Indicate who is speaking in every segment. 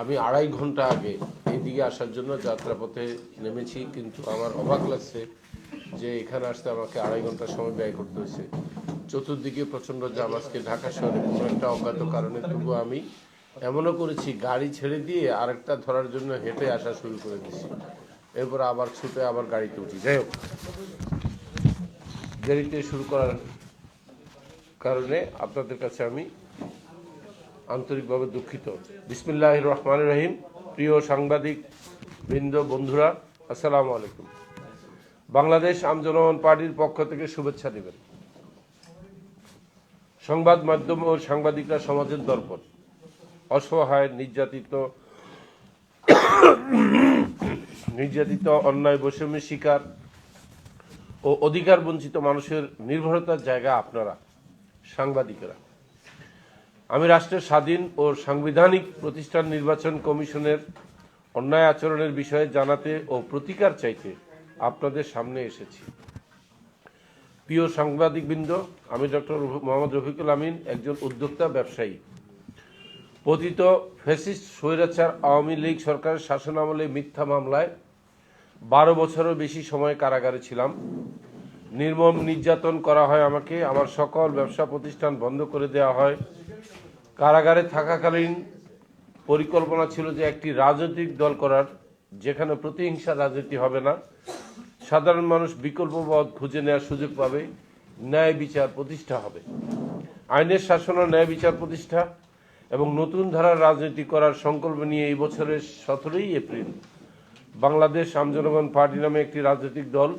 Speaker 1: আমি আড়াই ঘণ্টা আগে এইদিকে আসার জন্য যাত্রাপথে নেমেছি, কিন্তু আমার অবাক লাগছে যে এখানে আসতে আমাকে আড়াই ঘণ্টা সময় ব্যয় করতে হয়েছে। চতুর্দিকে প্রচণ্ড জাম আজকে ঢাকা শহরে কোনো একটা অজ্ঞাত কারণে তবু আমি এমনও করেছি, গাড়ি ছেড়ে দিয়ে আরেকটা ধরার জন্য হেঁটে আসা শুরু করে দিয়েছি। এরপর আবার ছুটে আবার গাড়িতে উঠি। যাই হোক, দেরিতে শুরু করার কারণে আপনাদের কাছে আমি আন্তরিকভাবে দুঃখিত। বিসমিল্লাহ রহমান রহিম। প্রিয় সাংবাদিক, বৃন্দ, বন্ধুরা, আসসালামু আলাইকুম। বাংলাদেশ আমজনগণ পার্টির পক্ষ থেকে শুভেচ্ছা দেবেন সংবাদ মাধ্যম ও সাংবাদিকরা সমাজের দর্পণ। অসহায়, নির্যাতিত নির্যাতিত, অন্যায়, বৈষম্যের শিকার ও অধিকার বঞ্চিত মানুষের নির্ভরতার জায়গা আপনারা, সাংবাদিকরা। আমি রাষ্ট্রের স্বাধীন ও সাংবিধানিক প্রতিষ্ঠান নির্বাচন কমিশনের অন্যায় আচরণের বিষয়ে জানাতে ও প্রতিকার চাইতে আপনাদের সামনে এসেছি। প্রিয় সাংবাদিকবৃন্দ, আমি ডক্টর মোহাম্মদ রফিকুল আমিন, একজন উদ্যোক্তা ব্যবসায়ী। পতিত ফ্যাসিস্ট স্বৈরাচার আওয়ামী লীগ সরকারের শাসনামলে মিথ্যা মামলায় বারো বছরও বেশি সময় কারাগারে ছিলাম। নির্মম নির্যাতন করা হয় আমাকে, আমার সকল ব্যবসা প্রতিষ্ঠান বন্ধ করে দেওয়া হয়। কারাগারে থাকাকালীন পরিকল্পনা ছিল যে একটি রাজনৈতিক দল করার, যেখানে প্রতিহিংসা রাজনীতি হবে না। সাধারণ মানুষ বিকল্প পথ খুঁজে নেওয়ার সুযোগ পাবে। ন্যায় বিচার প্রতিষ্ঠা হবে। আইনের শাসন ও ন্যায় বিচার প্রতিষ্ঠা এবং নতুন ধারার রাজনীতি করার সংকল্প নিয়ে এই বছরের সতেরোই এপ্রিল বাংলাদেশ আমজনগণ পার্টি নামে একটি রাজনৈতিক দল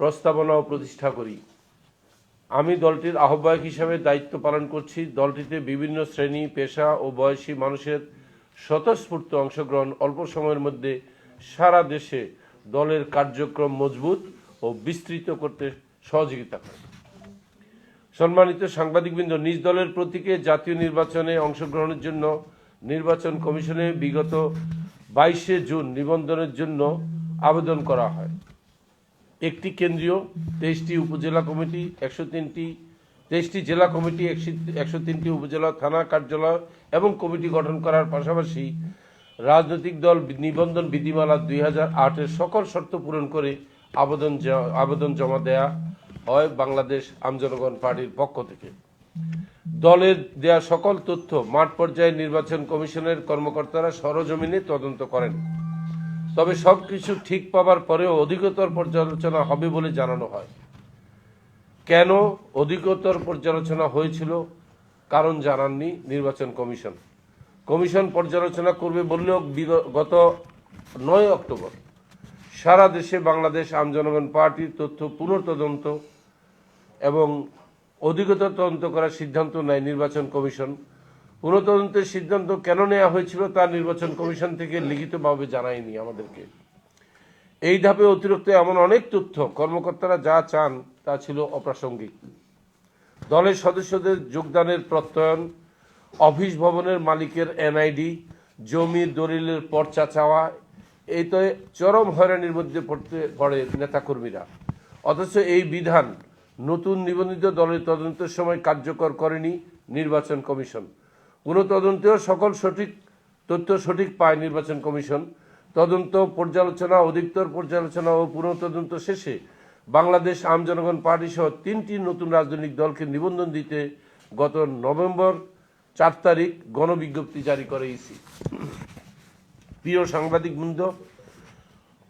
Speaker 1: প্রস্তাবনা ও প্রতিষ্ঠা করি। আমি দলটির আহ্বায়ক হিসাবে দায়িত্ব পালন করছি। দলটিতে বিভিন্ন শ্রেণি, পেশা ও বয়সী মানুষের স্বতঃস্ফূর্ত অংশগ্রহণ অল্প সময়ের মধ্যে সারা দেশে দলের কার্যক্রম মজবুত ও বিস্তৃত করতে সহযোগিতা করে। সম্মানিত সাংবাদিকবৃন্দ, নিজ দলের প্রতীকে জাতীয় নির্বাচনে অংশগ্রহণের জন্য নির্বাচন কমিশনে বিগত বাইশে জুন নিবন্ধনের জন্য আবেদন করা হয়। একটি কেন্দ্রীয়, তেইশটি উপজেলা কমিটি, একশো তিনটি, তেইশটি জেলা কমিটি, একশো তিনটি উপজেলা থানা কার্যালয় এবং কমিটি গঠন করার পাশাপাশি রাজনৈতিক দল নিবন্ধন বিধিমালা দুই হাজার আটের সকল শর্ত পূরণ করে আবেদন আবেদন জমা দেয়া হয় বাংলাদেশ আমজনগণ পার্টির পক্ষ থেকে। দলের দেয়া সকল তথ্য মাঠ পর্যায়ে নির্বাচন কমিশনের কর্মকর্তারা সরজমিনে তদন্ত করেন। তবে সবকিছু ঠিক পাবার পরেও অধিকতর পর্যালোচনা হবে বলে জানানো হয়। কেন অধিকতর পর্যালোচনা হয়েছিল কারণ জানাননি নির্বাচন কমিশন। কমিশন পর্যালোচনা করবে বললেও গত নয় অক্টোবর সারা দেশে বাংলাদেশ আমজনগণ পার্টির তথ্য পুনঃতদন্ত এবং অধিকতর তদন্ত করার সিদ্ধান্ত নেয় নির্বাচন কমিশন। পুনঃতদন্তের সিদ্ধান্ত কেন নেওয়া হয়েছিল তা নির্বাচন কমিশন থেকে লিখিতভাবে জানায়নি আমাদেরকে। এই ধাপে অতিরিক্ত এমন অনেক তথ্য কর্মকর্তারা যা চান তা ছিল অপ্রাসঙ্গিক। দলের সদস্যদের যোগদানের প্রত্যয়ন, অফিস ভবনের মালিকের এনআইডি জমি দলিলের পর্চা চাওয়া এই তো চরম হয়রানির মধ্যে পড়তে পড়ে নেতাকর্মীরা। অথচ এই বিধান নতুন নিবন্ধিত দলের তদন্তের সময় কার্যকর করেনি নির্বাচন কমিশন। কোনো তদন্তেও সকল সঠিক তথ্য সঠিক পায় নির্বাচন কমিশন। তদন্ত, পর্যালোচনা, অধিকতর পর্যালোচনা ও পুনঃতদন্ত শেষে বাংলাদেশ আম জনগণ পার্টি সহ তিনটি নতুন রাজনৈতিক দলকে নিবন্ধন দিতে গত নভেম্বর চার তারিখ গণবিজ্ঞপ্তি জারি করে ইসি। প্রিয় সাংবাদিক বৃন্দ,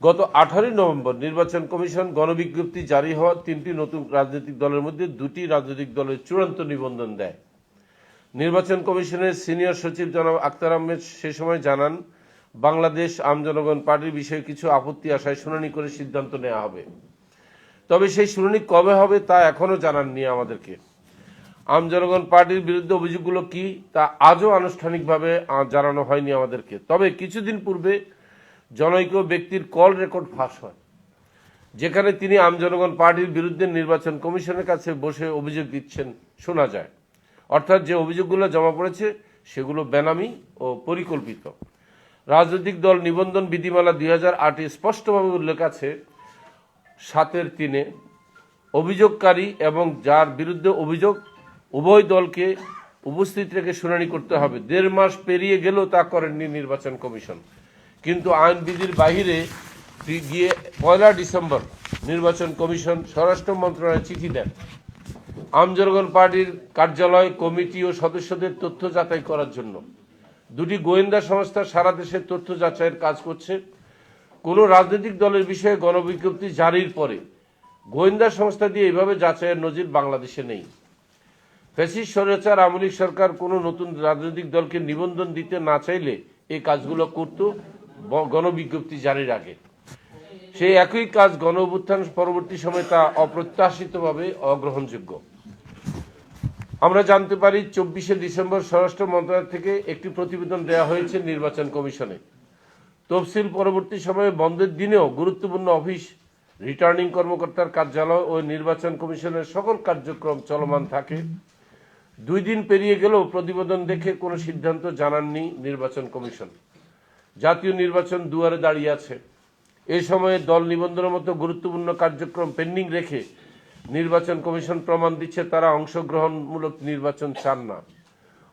Speaker 1: গত আঠারোই নভেম্বর নির্বাচন কমিশন গণবিজ্ঞপ্তি জারি হওয়া তিনটি নতুন রাজনৈতিক দলের মধ্যে দুটি রাজনৈতিক দলের চূড়ান্ত নিবন্ধন দেয়। নির্বাচন কমিশনের সিনিয়র সচিব জনাব আক্তার আহমেদ সে সময় জানান, বাংলাদেশ আম জনগণ পার্টির বিষয়ে কিছু আপত্তি আসায় শুনানি করে সিদ্ধান্ত নেওয়া হবে। তবে সেই শুনানি কবে হবে তা এখনও জানাননি আমাদেরকে। আম জনগণ পার্টির বিরুদ্ধে অভিযোগগুলো কি তা আজও আনুষ্ঠানিকভাবে জানানো হয়নি আমাদেরকে। তবে কিছুদিন পূর্বে জনৈক ব্যক্তির কল রেকর্ড ফাঁস হয়, যেখানে তিনি আম জনগণ পার্টির বিরুদ্ধে নির্বাচন কমিশনের কাছে বসে অভিযোগ দিচ্ছেন, শোনা যায়। অর্থাৎ যে অভিযোগগুলো জমা পড়েছে, সেগুলো বেনামি ও পরিকল্পিত। রাজনৈতিক দল নিবন্ধন বিধিমালা দুই হাজার আটে স্পষ্টভাবে উল্লেখ আছে, সাতের তিনে, অভিযোগকারী এবং যার বিরুদ্ধে অভিযোগ, উভয় দলকে উপস্থিত রেখে শুনানি করতে হবে। দেড় মাস পেরিয়ে গেলেও তা করেননি নির্বাচন কমিশন। কিন্তু আইনবিধির বাহিরে গিয়ে পয়লা ডিসেম্বর নির্বাচন কমিশন স্বরাষ্ট্র মন্ত্রণালয়ে চিঠি দেন। আমজনগণ পার্টির কার্যালয়, কমিটি ও সদস্যদের তথ্য যাচাই করার জন্য। দুটি গোয়েন্দা সংস্থা সারা দেশে তথ্য যাচাইয়ের কাজ করছে। কোনো রাজনৈতিক দলের বিষয়ে গণবিজ্ঞপ্তি জারির পরে গোয়েন্দা সংস্থা দিয়ে এভাবে যাচাইয়ের নজির বাংলাদেশে নেই। ফ্যাসিস্ট স্বৈরাচার আমলিক সরকার কোনো নতুন রাজনৈতিক দলকে নিবন্ধন দিতে না চাইলে এই কাজগুলো করত গণবিজ্ঞপ্তি জারির আগে। সেই একই কাজ গণ অভ্যুত্থান পরবর্তী সময় তা অপ্রত্যাশিতভাবে অগ্রহণযোগ্য। আমরা জানতে পারি চব্বিশে ডিসেম্বর স্বরাষ্ট্র মন্ত্রণালয় থেকে একটি প্রতিবেদন দেওয়া হয়েছে নির্বাচন কমিশনে। তফসিল পরবর্তী সময়ে বন্ধের দিনেও গুরুত্বপূর্ণ অফিস, রিটার্নিং কর্মকর্তার কার্যালয় ও নির্বাচন কমিশনের সকল কার্যক্রম চলমান থাকে। দুই দিন পেরিয়ে গেলেও প্রতিবেদন দেখে কোনো সিদ্ধান্ত জানাননি নির্বাচন কমিশন। জাতীয় নির্বাচন দুয়ারে দাঁড়িয়ে আছে। এ সময়ে দল নিবন্ধনের মতো গুরুত্বপূর্ণ কার্যক্রম পেন্ডিং রেখে নির্বাচন কমিশন প্রমাণ দিচ্ছে তারা অংশগ্রহণমূলক নির্বাচন চান না।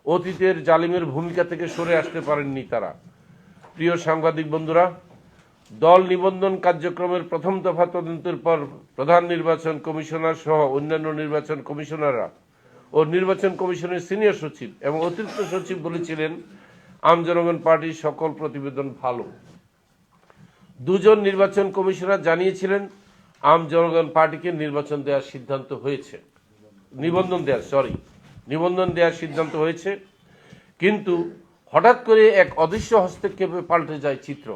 Speaker 1: অতীতের জালিমের ভূমিকা থেকে সরে আসতে পারেননি তারা। প্রিয় সাংবাদিক বন্ধুরা, দল নিবন্ধন কার্যক্রমের প্রথম দফা তদন্তের পর প্রধান নির্বাচন কমিশনার সহ অন্যান্য নির্বাচন কমিশনাররা ও নির্বাচন কমিশনের সিনিয়র সচিব এবং অতিরিক্ত সচিব বলেছিলেন, আম জনগণ পার্টির সকল প্রতিবেদন ভালো। দুজন নির্বাচন কমিশনার জানিয়েছিলেন আম জনগণ পার্টিকে নির্বাচন দেওয়ার সিদ্ধান্ত হয়েছে। নিবন্ধন দেওয়ার সরি নিবন্ধন দেওয়ার সিদ্ধান্ত হয়েছে। কিন্তু হঠাৎ করে এক অদৃশ্য হস্তক্ষেপে পাল্টে যায় চিত্র।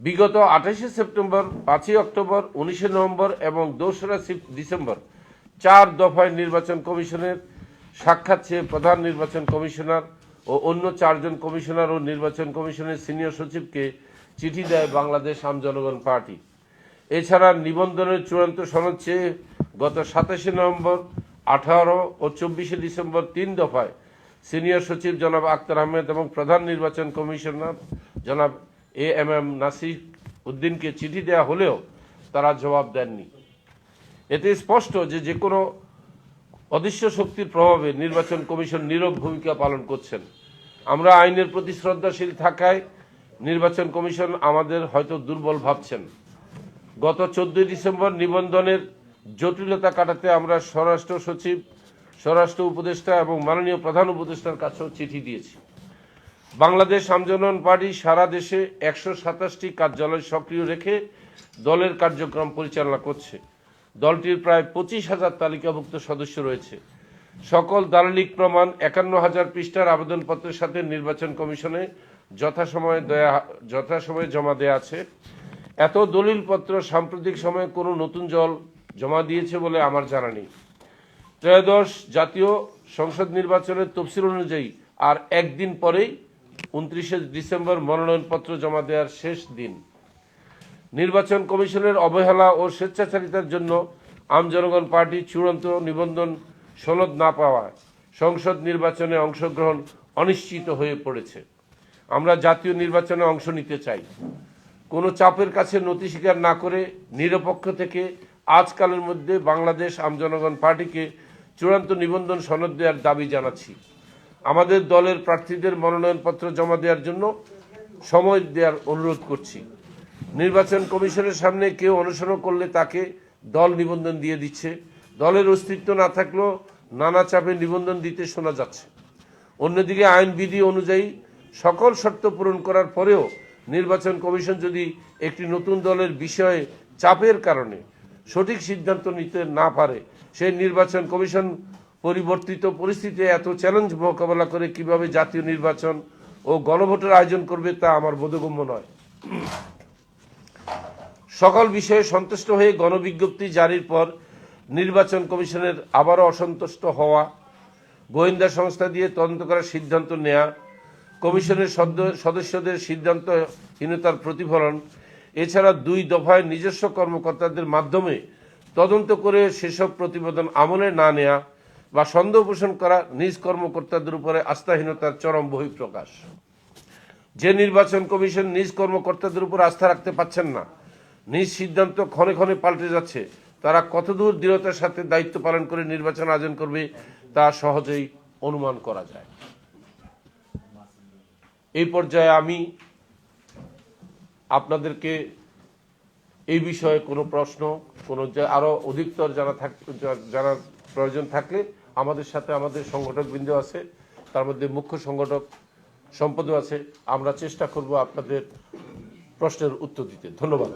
Speaker 1: বিগত আঠাশে সেপ্টেম্বর, পাঁচই অক্টোবর, উনিশে নভেম্বর এবং দোসরা ডিসেম্বর চার দফায় নির্বাচন কমিশনের সাক্ষাৎ চেয়ে প্রধান নির্বাচন কমিশনার ও অন্য চারজন কমিশনার ও নির্বাচন কমিশনের সিনিয়র সচিবকে চিঠি দেয় বাংলাদেশ আম জনগণ পার্টি। এছাড়া নিবন্ধনের চূড়ান্ত সনদ চেয়ে গত সাতাশে নভেম্বর, আঠারো ও চব্বিশে ডিসেম্বর তিন দফায় সিনিয়র সচিব জনাব আক্তার আহমেদ এবং প্রধান নির্বাচন কমিশনার জনাব এ এম এম নাসির উদ্দিনকে চিঠি দেওয়া হলেও তারা জবাব দেননি। এতে স্পষ্ট যে যে কোনো অদৃশ্য শক্তির প্রভাবে নির্বাচন কমিশন নীরব ভূমিকা পালন করছেন। আমরা আইনের প্রতি শ্রদ্ধাশীল থাকায় নির্বাচন কমিশন আমাদের হয়তো দুর্বল ভাবছেন। গত চোদ্দই ডিসেম্বর নিবন্ধনের জটিলতা কাটাতে আমরা স্বরাষ্ট্র সচিব, স্বরাষ্ট্র উপদেষ্টা এবং মাননীয় প্রধান উপদেষ্টার কাছেও চিঠি দিয়েছি। বাংলাদেশ আমজনন পার্টি সারা দেশে একশো সাতাশটি কার্যালয় সক্রিয় রেখে দলের কার্যক্রম পরিচালনা করছে। দলটির প্রায় পঁচিশ হাজার তালিকাভুক্ত সদস্য রয়েছে। সকল দালালিক প্রমাণ একান্ন হাজার পৃষ্ঠার আবেদনপত্রের সাথে নির্বাচন কমিশনে যথাসময়ে দেয়া, যথাসময়ে জমা দেয়া আছে। এত দলিলপত্র সাম্প্রতিক সময়ে কোনো নতুন জল জমা দিয়েছে বলে আমার জানা নেই। ত্রয়োদশ জাতীয় সংসদ নির্বাচনের তফসিল অনুযায়ী আর একদিন পরেই উনত্রিশে ডিসেম্বর মনোনয়নপত্র জমা দেওয়ার শেষ দিন। নির্বাচন কমিশনের অবহেলা ও স্বেচ্ছাচারিতার জন্য আম জনগণ পার্টি চূড়ান্ত নিবন্ধন সনদ না পাওয়ায় সংসদ নির্বাচনে অংশগ্রহণ অনিশ্চিত হয়ে পড়েছে। আমরা জাতীয় নির্বাচনে অংশ নিতে চাই। কোনো চাপের কাছে নথি স্বীকার না করে নিরপেক্ষ থেকে আজকালের মধ্যে বাংলাদেশ আমজনগণ পার্টিকে চূড়ান্ত নিবন্ধন সনদ দেওয়ার দাবি জানাচ্ছি। আমাদের দলের প্রার্থীদের মনোনয়নপত্র জমা দেওয়ার জন্য সময় দেওয়ার অনুরোধ করছি। নির্বাচন কমিশনের সামনে কেউ অনুসরণ করলে তাকে দল নিবন্ধন দিয়ে দিচ্ছে। দলের অস্তিত্ব না থাকলেও নানা চাপে নিবন্ধন দিতে শোনা যাচ্ছে। অন্যদিকে আইনবিধি অনুযায়ী সকল শর্ত পূরণ করার পরেও নির্বাচন কমিশন যদি একটি নতুন দলের বিষয়ে চাপের কারণে সঠিক সিদ্ধান্ত নিতে না পারে, সেই নির্বাচন কমিশন পরিবর্তিত পরিস্থিতিতে এত চ্যালেঞ্জ মোকাবেলা করে কীভাবে জাতীয় নির্বাচন ও গণভোটের আয়োজন করবে তা আমার বোধগম্য নয়। সকল বিষয়ে সন্তুষ্ট হয়ে গণবিজ্ঞপ্তি জারির পর নির্বাচন কমিশনের আবারও অসন্তুষ্ট হওয়া, গোয়েন্দা সংস্থা দিয়ে তদন্ত করার সিদ্ধান্ত নেয়া কমিশনের সদস্যদের সিদ্ধান্তহীনতার প্রতিফলন, এছাড়া দুই দফায় নিজস্ব কর্মকর্তাদের মাধ্যমে তদন্ত করে সেসব প্রতিবেদন আমলে না নেয়া বা সন্দেহ পোষণ করা নিজ কর্মকর্তাদের উপরে আস্থাহীনতার চরম বহিঃপ্রকাশ। যে নির্বাচন কমিশন নিজ কর্মকর্তাদের উপর আস্থা রাখতে পারছেন না, নিজ সিদ্ধান্ত ক্ষণে ক্ষণে পাল্টে যাচ্ছে, তারা কতদূর দৃঢ়তার সাথে দায়িত্ব পালন করে নির্বাচন আয়োজন করবে তা সহজেই অনুমান করা যায়। এই পর্যায়ে আমি আপনাদেরকে এই বিষয়ে কোনো প্রশ্ন, কোনো আরও আরও অধিকতর জানা থাক জানার প্রয়োজন থাকলে আমাদের সাথে আমাদের সংগঠক বৃন্দ আছে, তার মধ্যে মুখ্য সংগঠক সম্পদ আছে। আমরা চেষ্টা করব আপনাদের প্রশ্নের উত্তর দিতে। ধন্যবাদ।